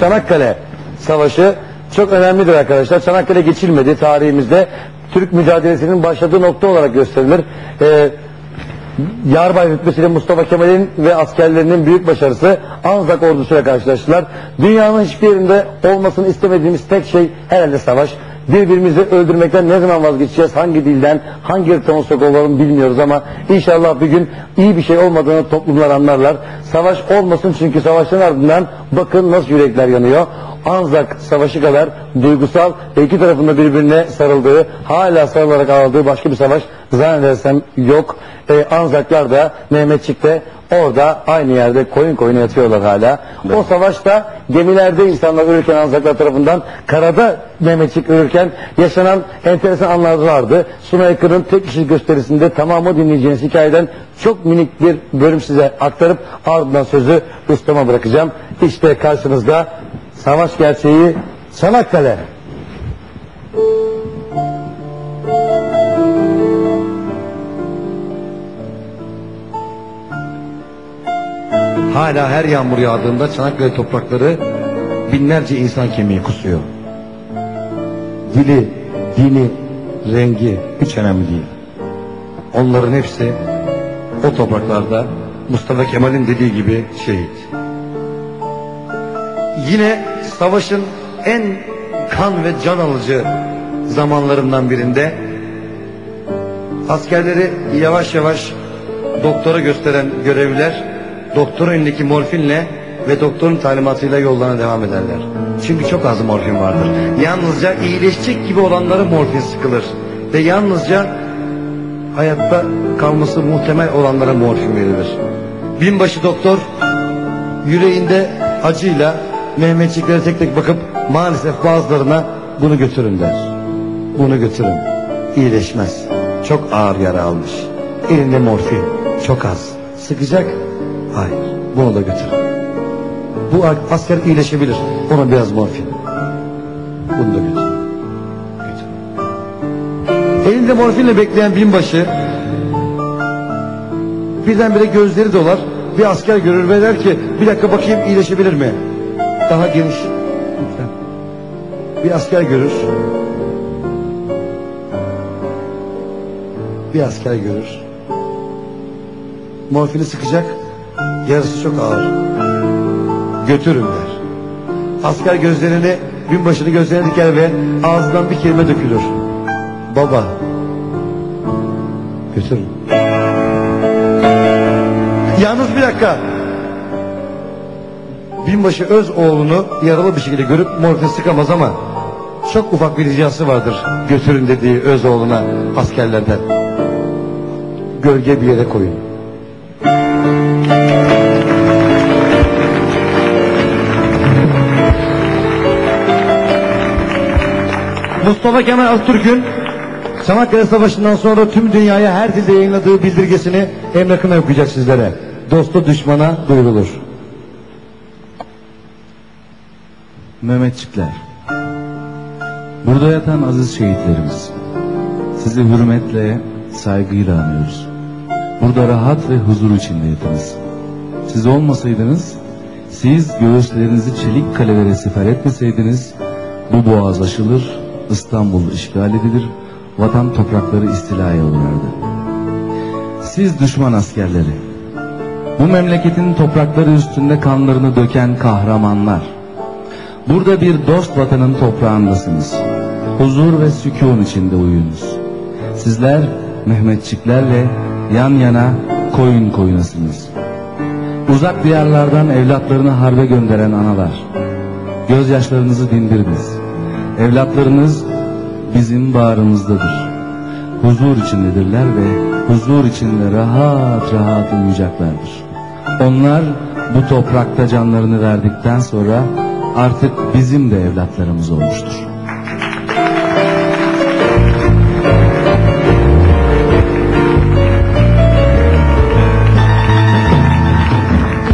Çanakkale Savaşı çok önemlidir arkadaşlar. Çanakkale geçilmedi tarihimizde. Türk mücadelesinin başladığı nokta olarak gösterilir. Ee, Yarbay rütbesiyle Mustafa Kemal'in ve askerlerinin büyük başarısı Anzak ordusuyla karşılaştılar. Dünyanın hiçbir yerinde olmasını istemediğimiz tek şey herhalde savaş. Birbirimizi öldürmekten ne zaman vazgeçeceğiz, hangi dilden, hangi ırktan olsak olalım bilmiyoruz ama inşallah bir gün iyi bir şey olmadığını toplumlar anlarlar. Savaş olmasın çünkü savaşın ardından bakın nasıl yürekler yanıyor. Anzak Savaşı kadar duygusal ve iki tarafında birbirine sarıldığı, hala sarılarak ağladığı başka bir savaş zannedersem yok. Ee, Anzaklar da Mehmetçik de orada aynı yerde koyun koyuna yatıyorlar hala. O savaşta gemilerde insanlar ölürken Anzaklar tarafından, karada Mehmetçik ölürken yaşanan enteresan anlar vardı. Sunay Akın'ın tek kişi gösterisinde tamamı dinleyeceğiniz hikayeden çok minik bir bölüm size aktarıp ardından sözü ustama bırakacağım. İşte karşınızda savaş gerçeği Çanakkale. Hala her yağmur yağdığında Çanakkale toprakları binlerce insan kemiği kusuyor. Dili, dini, rengi hiç önemli değil. Onların hepsi o topraklarda Mustafa Kemal'in dediği gibi şehit. Yine savaşın en kan ve can alıcı zamanlarından birinde askerleri yavaş yavaş doktora gösteren görevliler doktorun elindeki morfinle ve doktorun talimatıyla yollarına devam ederler. Çünkü çok az morfin vardır. Yalnızca iyileşecek gibi olanlara morfin sıkılır. Ve yalnızca hayatta kalması muhtemel olanlara morfin verilir. Binbaşı doktor yüreğinde acıyla Mehmetçiklere tek tek bakıp maalesef bazılarına bunu götürün der. Bunu götürün. İyileşmez. Çok ağır yara almış. Elinde morfin. Çok az. Sıkacak. Hayır. Bunu da götürün. Bu asker iyileşebilir. Ona biraz morfin. Bunu da götürün. Götürün. Elinde morfinle bekleyen binbaşı birdenbire gözleri dolar. Bir asker görür ve der ki bir dakika bakayım iyileşebilir mi? Daha geniş. Bir asker görür. Bir asker görür. Morfini sıkacak. Yarısı çok ağır. Götürün der. Asker gözlerini, binbaşını gözlerine diker ve ağzından bir kelime dökülür. Baba. Götürün. Yalnız bir dakika. Binbaşı öz oğlunu yaralı bir şekilde görüp morfin sıkamaz ama çok ufak bir ricası vardır götürün dediği öz oğluna askerlerden. Gölge bir yere koyun. Mustafa Kemal Atatürk'ün Çanakkale Savaşı'ndan sonra tüm dünyaya her dilde yayınladığı bildirgesini emrakına okuyacak sizlere. Dostu düşmana duyurulur. Mehmetçikler. Burada yatan aziz şehitlerimiz. Sizi hürmetle, saygıyla anıyoruz. Burada rahat ve huzur içinde yatınız. Siz olmasaydınız, siz göğüslerinizi çelik kalelere siper etmeseydiniz, bu boğaz aşılır, İstanbul işgal edilir, vatan toprakları istilaya uğrardı. Siz düşman askerleri, bu memleketin toprakları üstünde kanlarını döken kahramanlar, Burada bir dost vatanın toprağındasınız. Huzur ve sükun içinde uyunuz. Sizler Mehmetçiklerle yan yana koyun koyunasınız. Uzak diyarlardan evlatlarını harbe gönderen analar. Gözyaşlarınızı dindirdiniz. Evlatlarınız bizim bağrımızdadır. Huzur içindedirler ve huzur içinde rahat rahat uyuyacaklardır. Onlar bu toprakta canlarını verdikten sonra artık bizim de evlatlarımız olmuştur.